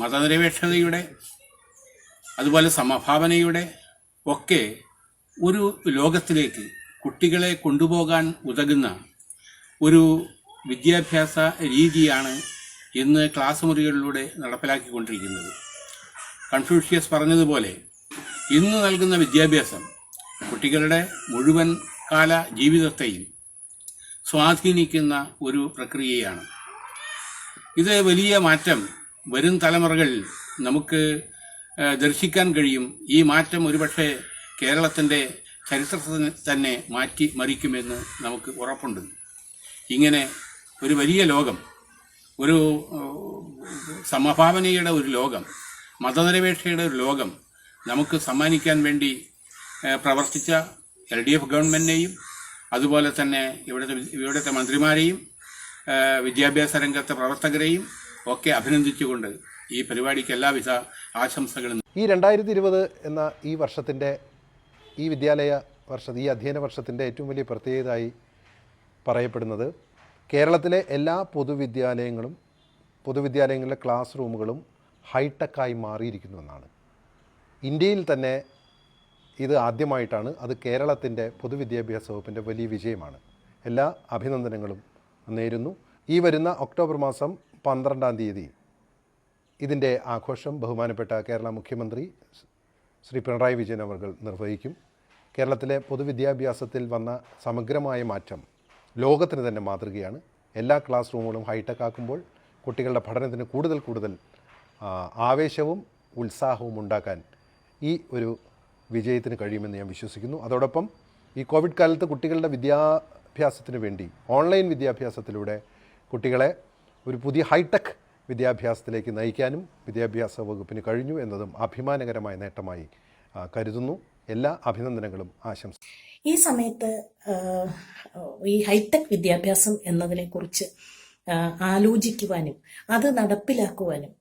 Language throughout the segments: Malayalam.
മതനിരപേക്ഷതയുടെ അതുപോലെ സമഭാവനയുടെ ഒക്കെ ഒരു ലോകത്തിലേക്ക് കുട്ടികളെ കൊണ്ടുപോകാൻ ഉതകുന്ന ഒരു വിദ്യാഭ്യാസ രീതിയാണ് ഇന്ന് ക്ലാസ് മുറികളിലൂടെ നടപ്പിലാക്കിക്കൊണ്ടിരിക്കുന്നത്. കൺഫ്യൂഷ്യസ് പറഞ്ഞതുപോലെ ഇന്ന് നൽകുന്ന വിദ്യാഭ്യാസം കുട്ടികളുടെ മുഴുവൻ കാല ജീവിതത്തെയും സ്വാധീനിക്കുന്ന ഒരു പ്രക്രിയയാണ്. ഇത് വലിയ മാറ്റം വരും തലമുറകൾ നമുക്ക് ദർശിക്കാൻ കഴിയും. ഈ മാറ്റം ഒരുപക്ഷെ കേരളത്തിന്റെ ചരിത്രത്തിന് തന്നെ മാറ്റി മറിക്കുമെന്ന് നമുക്ക് ഉറപ്പുണ്ട്. ഇങ്ങനെ ഒരു വലിയ ലോകം ഒരു സമഭാവനയുടെ ഒരു ലോകം മതനിരപേക്ഷയുടെ ഒരു ലോകം നമുക്ക് സമ്മാനിക്കാൻ വേണ്ടി പ്രവർത്തിച്ച എൽ ഡി എഫ് ഗവൺമെന്റിനെയും അതുപോലെ തന്നെ ഇവിടുത്തെ ഇവിടുത്തെ മന്ത്രിമാരെയും വിദ്യാഭ്യാസ രംഗത്തെ പ്രവർത്തകരെയും ഒക്കെ അഭിനന്ദിച്ചുകൊണ്ട് ഈ പരിപാടിക്ക് എല്ലാവിധ ആശംസകളും ഈ രണ്ടായിരത്തി ഇരുപത് എന്ന ഈ വർഷത്തിന്റെ ഈ വിദ്യാലയ വർഷ ഈ അധ്യയന വർഷത്തിന്റെ ഏറ്റവും വലിയ പ്രത്യേകതയായി പറയപ്പെടുന്നത് കേരളത്തിലെ എല്ലാ പൊതുവിദ്യാലയങ്ങളും പൊതുവിദ്യാലയങ്ങളിലെ ക്ലാസ് റൂമുകളും ഹൈടെക്കായി മാറിയിരിക്കുന്നു എന്നാണ്. ഇന്ത്യയിൽ തന്നെ ഇത് ആദ്യമായിട്ടാണ്. അത് കേരളത്തിന്റെ പൊതുവിദ്യാഭ്യാസ വകുപ്പിന്റെ വലിയ വിജയമാണ്. എല്ലാ അഭിനന്ദനങ്ങളും നേരുന്നു. ഈ വരുന്ന ഒക്ടോബർ മാസം പന്ത്രണ്ടാം തീയതി ഇതിന്റെ ആഘോഷം ബഹുമാനപ്പെട്ട കേരള മുഖ്യമന്ത്രി ശ്രീ പിണറായി വിജയൻ അവർ നിർവഹിക്കും. കേരളത്തിലെ പൊതുവിദ്യാഭ്യാസത്തിൽ വന്ന സമഗ്രമായ മാറ്റം ലോകത്തിന് തന്നെ മാതൃകയാണ്. എല്ലാ ക്ലാസ് റൂമുകളും ഹൈടെക് ആക്കുമ്പോൾ കുട്ടികളുടെ പഠനത്തിന് കൂടുതൽ കൂടുതൽ ആവേശവും ഉത്സാഹവും ഉണ്ടാക്കാൻ ഈ ഒരു വിജയത്തിന് കഴിയുമെന്ന് ഞാൻ വിശ്വസിക്കുന്നു. അതോടൊപ്പം ഈ കോവിഡ് കാലത്ത് കുട്ടികളുടെ വിദ്യാഭ്യാസത്തിന് വേണ്ടി ഓൺലൈൻ വിദ്യാഭ്യാസത്തിലൂടെ കുട്ടികളെ ഒരു പുതിയ ഹൈടെക് വിദ്യാഭ്യാസത്തിലേക്ക് നയിക്കാനും വിദ്യാഭ്യാസ വകുപ്പിന് കഴിഞ്ഞു എന്നതും അഭിമാനകരമായ നേട്ടമായി കരുതുന്നു. എല്ലാ അഭിനന്ദനങ്ങളും ആശംസ ഈ സമയത്ത് ഈ ഹൈടെക് വിദ്യാഭ്യാസം എന്നതിനെക്കുറിച്ച് കുറിച്ച് ആലോചിക്കുവാനും അത് നടപ്പിലാക്കുവാനും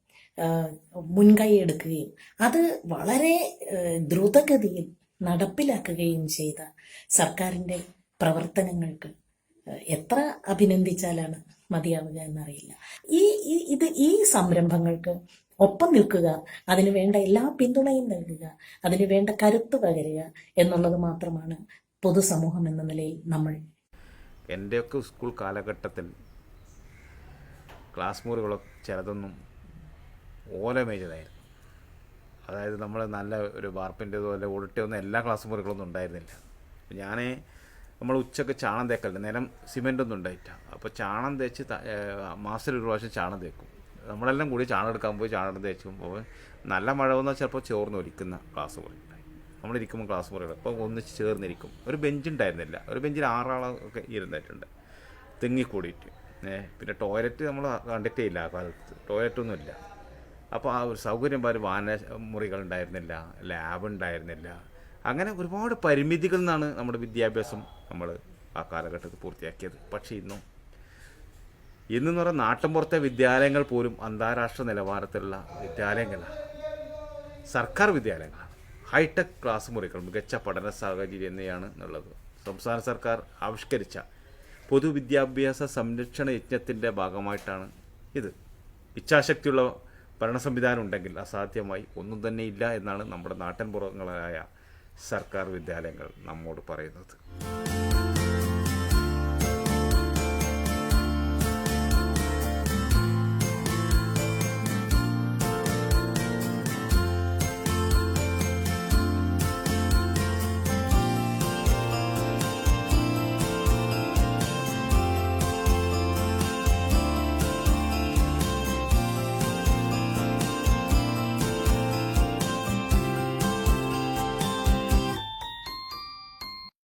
മുൻകൈ എടുക്കുകയും അത് വളരെ ദ്രുതഗതിയിൽ നടപ്പിലാക്കുകയും ചെയ്ത സർക്കാരിന്റെ പ്രവർത്തനങ്ങൾക്ക് എത്ര അഭിനന്ദിച്ചാലാണ് മതിയാവുക എന്നറിയില്ല. ഈ ഇത് ഈ സംരംഭങ്ങൾക്ക് ഒപ്പം നിൽക്കുക അതിനു വേണ്ട എല്ലാ പിന്തുണയും നൽകുക അതിനു വേണ്ട കരുത്ത് പകരുക എന്നുള്ളത് മാത്രമാണ് പൊതുസമൂഹം എന്ന നിലയിൽ നമ്മൾ. എന്റെയൊക്കെ സ്കൂൾ കാലഘട്ടത്തിൽ ക്ലാസ് മുറികളൊക്കെ ചിലതൊന്നും ഓല മേഞ്ഞതായിരുന്നു അതായത് നമ്മൾ നല്ല ഒരു വാർപ്പിന്റെതോ അല്ലെ ഒളിട്ടൊന്നും എല്ലാ ക്ലാസ് മുറികളൊന്നും ഉണ്ടായിരുന്നില്ല. ഞാൻ നമ്മൾ ഉച്ചയ്ക്ക് ചാണം തേക്കലുണ്ട്. നിലം സിമെന്റ് ഒന്നും ഉണ്ടായിട്ട അപ്പോൾ ചാണം തേച്ച് മാസത്തിൽ ഒരു പ്രാവശ്യം ചാണം തേക്കും. നമ്മളെല്ലാം കൂടി ചാണം എടുക്കാൻ പോയി ചാണം തേച്ചുമ്പോൾ നല്ല മഴ വന്നാൽ ചിലപ്പോൾ ചോർന്ന് ഒലിക്കുന്ന ക്ലാസ് മുറി നമ്മളിരിക്കുമ്പോൾ ക്ലാസ് മുറികൾ അപ്പോൾ ഒന്നിച്ച് ചേർന്നിരിക്കും. ഒരു ബെഞ്ച് ഉണ്ടായിരുന്നില്ല ഒരു ബെഞ്ചിൽ ആറാളൊക്കെ ഇരുന്നിട്ടുണ്ട്. തെങ്ങിക്കൂടിയിട്ട്. പിന്നെ ടോയ്ലറ്റ് നമ്മൾ കണ്ടിട്ടേ ഇല്ല ആ കാലത്ത്. ടോയ്ലറ്റൊന്നുമില്ല. അപ്പോൾ ആ ഒരു സൗകര്യം പോലെ വാഹന മുറികൾ ഉണ്ടായിരുന്നില്ല. ലാബ് ഉണ്ടായിരുന്നില്ല. അങ്ങനെ ഒരുപാട് പരിമിതികളിൽ നിന്നാണ് നമ്മുടെ വിദ്യാഭ്യാസം നമ്മൾ ആ കാലഘട്ടത്തിൽ പൂർത്തിയാക്കിയത്. പക്ഷേ ഇന്നും ഇന്നെന്ന് പറഞ്ഞാൽ നാട്ടിൻപുറത്തെ വിദ്യാലയങ്ങൾ പോലും അന്താരാഷ്ട്ര നിലവാരത്തിലുള്ള വിദ്യാലയങ്ങളാണ്. സർക്കാർ വിദ്യാലയങ്ങളാണ്. ഹൈടെക് ക്ലാസ് മുറികൾ മികച്ച പഠന സാഹചര്യം എന്നിവയാണ് എന്നുള്ളത്. സംസ്ഥാന സർക്കാർ ആവിഷ്കരിച്ച പൊതുവിദ്യാഭ്യാസ സംരക്ഷണ യജ്ഞത്തിന്റെ ഭാഗമായിട്ടാണ് ഇത്. ഇച്ഛാശക്തിയുള്ള ഭരണ സംവിധാനം ഉണ്ടെങ്കിൽ അസാധ്യമായി ഒന്നും തന്നെ ഇല്ല എന്നാണ് നമ്മുടെ നാട്ടിൻപുറങ്ങളായ സർക്കാർ വിദ്യാലയങ്ങൾ നമ്മോട് പറയുന്നത്.